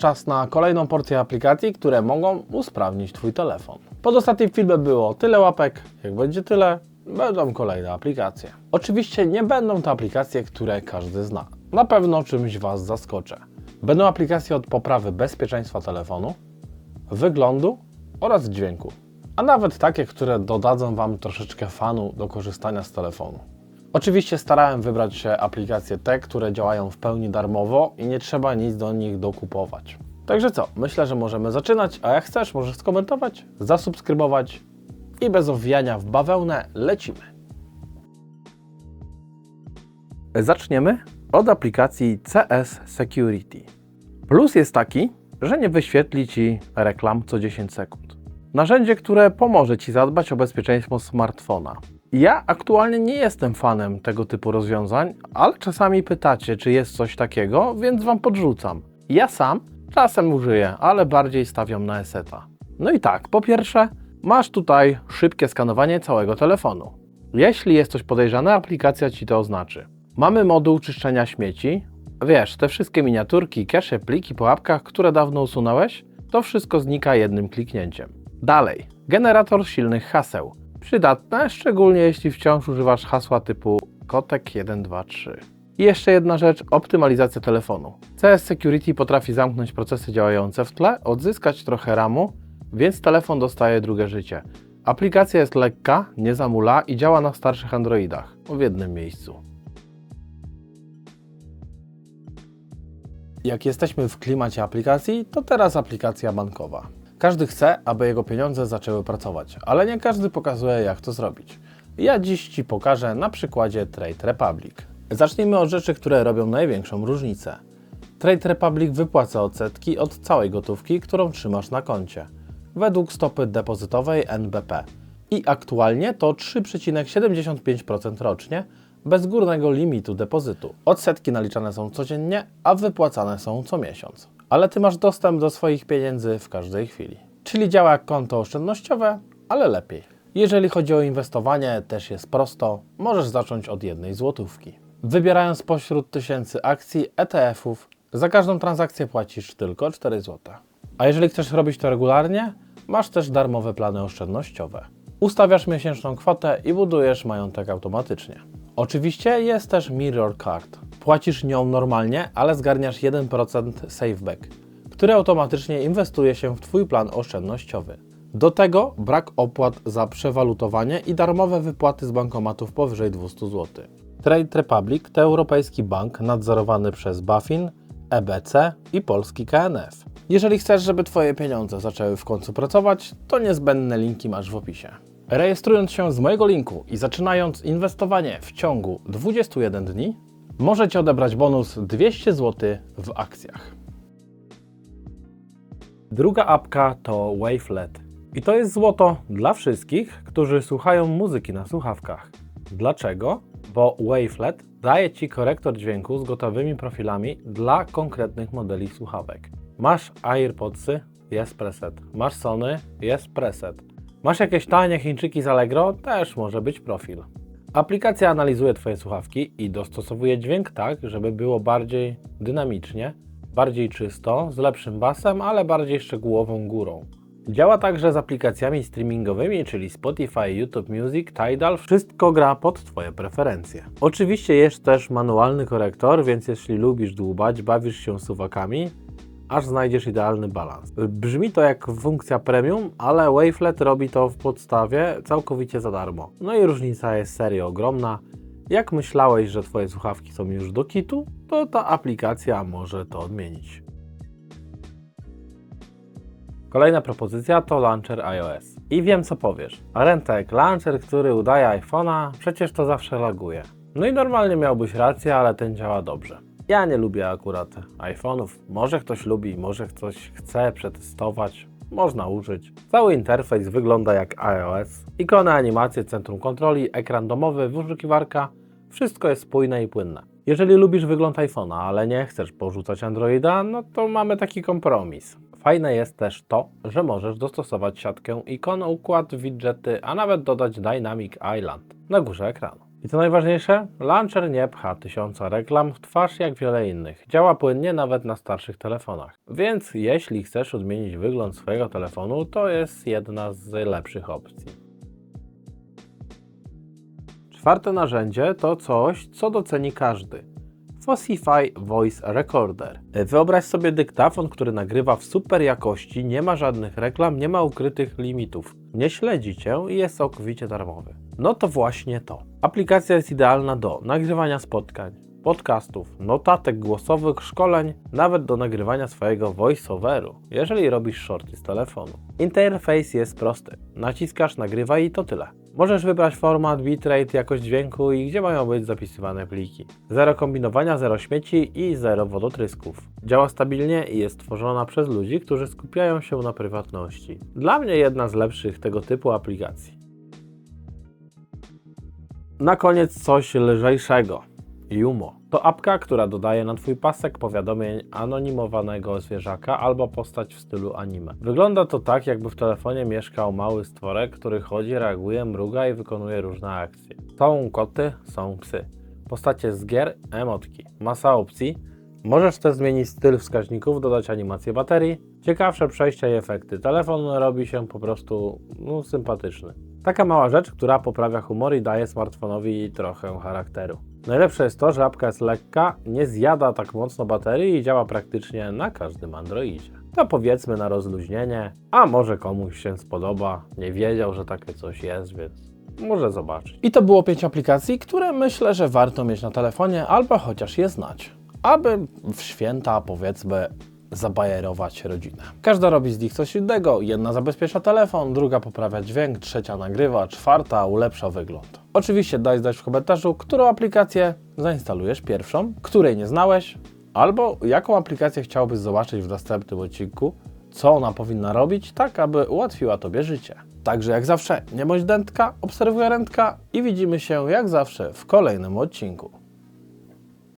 Czas na kolejną porcję aplikacji, które mogą usprawnić Twój telefon. Pod ostatnim filmem było tyle łapek, jak będzie tyle, będą kolejne aplikacje. Oczywiście nie będą to aplikacje, które każdy zna. Na pewno czymś Was zaskoczę. Będą aplikacje od poprawy bezpieczeństwa telefonu, wyglądu oraz dźwięku. A nawet takie, które dodadzą Wam troszeczkę fanu do korzystania z telefonu. Oczywiście starałem wybrać się aplikacje te, które działają w pełni darmowo i nie trzeba nic do nich dokupować. Także co, myślę, że możemy zaczynać, a jak chcesz, możesz skomentować, zasubskrybować i bez owijania w bawełnę lecimy. Zaczniemy od aplikacji CS Security. Plus jest taki, że nie wyświetli Ci reklam co 10 sekund. Narzędzie, które pomoże Ci zadbać o bezpieczeństwo smartfona. Ja aktualnie nie jestem fanem tego typu rozwiązań, ale czasami pytacie, czy jest coś takiego, więc Wam podrzucam. Ja sam czasem użyję, ale bardziej stawiam na eseta. No i tak, po pierwsze, masz tutaj szybkie skanowanie całego telefonu. Jeśli jest coś podejrzane, aplikacja Ci to oznaczy. Mamy moduł czyszczenia śmieci. Wiesz, te wszystkie miniaturki, cache, pliki po apkach, które dawno usunąłeś, to wszystko znika jednym kliknięciem. Dalej, generator silnych haseł. Przydatne, szczególnie jeśli wciąż używasz hasła typu kotek123. I jeszcze jedna rzecz, optymalizacja telefonu. CS Security potrafi zamknąć procesy działające w tle, odzyskać trochę RAMu, więc telefon dostaje drugie życie. Aplikacja jest lekka, nie zamula i działa na starszych Androidach, w jednym miejscu. Jak jesteśmy w klimacie aplikacji, to teraz aplikacja bankowa. Każdy chce, aby jego pieniądze zaczęły pracować, ale nie każdy pokazuje, jak to zrobić. Ja dziś Ci pokażę na przykładzie Trade Republic. Zacznijmy od rzeczy, które robią największą różnicę. Trade Republic wypłaca odsetki od całej gotówki, którą trzymasz na koncie, według stopy depozytowej NBP. I aktualnie to 3,75% rocznie, bez górnego limitu depozytu. Odsetki naliczane są codziennie, a wypłacane są co miesiąc. Ale Ty masz dostęp do swoich pieniędzy w każdej chwili. Czyli działa jak konto oszczędnościowe, ale lepiej. Jeżeli chodzi o inwestowanie, też jest prosto. Możesz zacząć od jednej złotówki. Wybierając pośród tysięcy akcji, ETF-ów, za każdą transakcję płacisz tylko 4 zł. A jeżeli chcesz robić to regularnie, masz też darmowe plany oszczędnościowe. Ustawiasz miesięczną kwotę i budujesz majątek automatycznie. Oczywiście jest też Mirror Card. Płacisz nią normalnie, ale zgarniasz 1% Safeback, który automatycznie inwestuje się w Twój plan oszczędnościowy. Do tego brak opłat za przewalutowanie i darmowe wypłaty z bankomatów powyżej 200 zł. Trade Republic to europejski bank nadzorowany przez BaFin, EBC i polski KNF. Jeżeli chcesz, żeby Twoje pieniądze zaczęły w końcu pracować, to niezbędne linki masz w opisie. Rejestrując się z mojego linku i zaczynając inwestowanie w ciągu 21 dni, możecie odebrać bonus 200 zł w akcjach. Druga apka to Wavelet. I to jest złoto dla wszystkich, którzy słuchają muzyki na słuchawkach. Dlaczego? Bo Wavelet daje Ci korektor dźwięku z gotowymi profilami dla konkretnych modeli słuchawek. Masz AirPodsy? Jest preset. Masz Sony? Jest preset. Masz jakieś tanie Chińczyki z Allegro? Też może być profil. Aplikacja analizuje Twoje słuchawki i dostosowuje dźwięk tak, żeby było bardziej dynamicznie, bardziej czysto, z lepszym basem, ale bardziej szczegółową górą. Działa także z aplikacjami streamingowymi, czyli Spotify, YouTube Music, Tidal. Wszystko gra pod Twoje preferencje. Oczywiście jest też manualny korektor, więc jeśli lubisz dłubać, bawisz się suwakami, aż znajdziesz idealny balans. Brzmi to jak funkcja premium, ale Wavelet robi to w podstawie całkowicie za darmo. No i różnica jest serio ogromna. Jak myślałeś, że Twoje słuchawki są już do kitu, to ta aplikacja może to odmienić. Kolejna propozycja to launcher iOS. I wiem co powiesz. Rentek, launcher, który udaje iPhone'a, przecież to zawsze laguje. No i normalnie miałbyś rację, ale ten działa dobrze. Ja nie lubię akurat iPhone'ów. Może ktoś lubi, może ktoś chce przetestować. Można użyć. Cały interfejs wygląda jak iOS. Ikony, animacje, centrum kontroli, ekran domowy, wyszukiwarka. Wszystko jest spójne i płynne. Jeżeli lubisz wygląd iPhone'a, ale nie chcesz porzucać Androida, no to mamy taki kompromis. Fajne jest też to, że możesz dostosować siatkę ikon, układ, widgety, a nawet dodać Dynamic Island na górze ekranu. I co najważniejsze, launcher nie pcha tysiąca reklam w twarz jak wiele innych. Działa płynnie nawet na starszych telefonach. Więc jeśli chcesz odmienić wygląd swojego telefonu, to jest jedna z lepszych opcji. Czwarte narzędzie to coś, co doceni każdy. Fossify Voice Recorder. Wyobraź sobie dyktafon, który nagrywa w super jakości, nie ma żadnych reklam, nie ma ukrytych limitów. Nie śledzi cię i jest całkowicie darmowy. No to właśnie to. Aplikacja jest idealna do nagrywania spotkań, podcastów, notatek głosowych, szkoleń, nawet do nagrywania swojego voiceoveru, jeżeli robisz shorty z telefonu. Interfejs jest prosty. Naciskasz nagrywaj i to tyle. Możesz wybrać format, bitrate, jakość dźwięku i gdzie mają być zapisywane pliki. Zero kombinowania, zero śmieci i zero wodotrysków. Działa stabilnie i jest tworzona przez ludzi, którzy skupiają się na prywatności. Dla mnie jedna z lepszych tego typu aplikacji. Na koniec coś lżejszego. Jumo. To apka, która dodaje na Twój pasek powiadomień anonimowanego zwierzaka albo postać w stylu anime. Wygląda to tak, jakby w telefonie mieszkał mały stworek, który chodzi, reaguje, mruga i wykonuje różne akcje. Są koty, są psy. Postacie z gier, emotki. Masa opcji. Możesz też zmienić styl wskaźników, dodać animację baterii, ciekawsze przejścia i efekty. Telefon robi się po prostu no, sympatyczny. Taka mała rzecz, która poprawia humor i daje smartfonowi trochę charakteru. Najlepsze jest to, że apka jest lekka, nie zjada tak mocno baterii i działa praktycznie na każdym Androidzie. To powiedzmy na rozluźnienie, a może komuś się spodoba, nie wiedział, że takie coś jest, więc może zobaczyć. I to było pięć aplikacji, które myślę, że warto mieć na telefonie albo chociaż je znać, aby w święta powiedzmy zabajerować rodzinę. Każda robi z nich coś innego. Jedna zabezpiecza telefon, druga poprawia dźwięk, trzecia nagrywa, czwarta ulepsza wygląd. Oczywiście daj znać w komentarzu, którą aplikację zainstalujesz pierwszą, której nie znałeś, albo jaką aplikację chciałbyś zobaczyć w następnym odcinku, co ona powinna robić, tak aby ułatwiła Tobie życie. Także jak zawsze, nie bądź dętka, obserwuj rętka i widzimy się jak zawsze w kolejnym odcinku.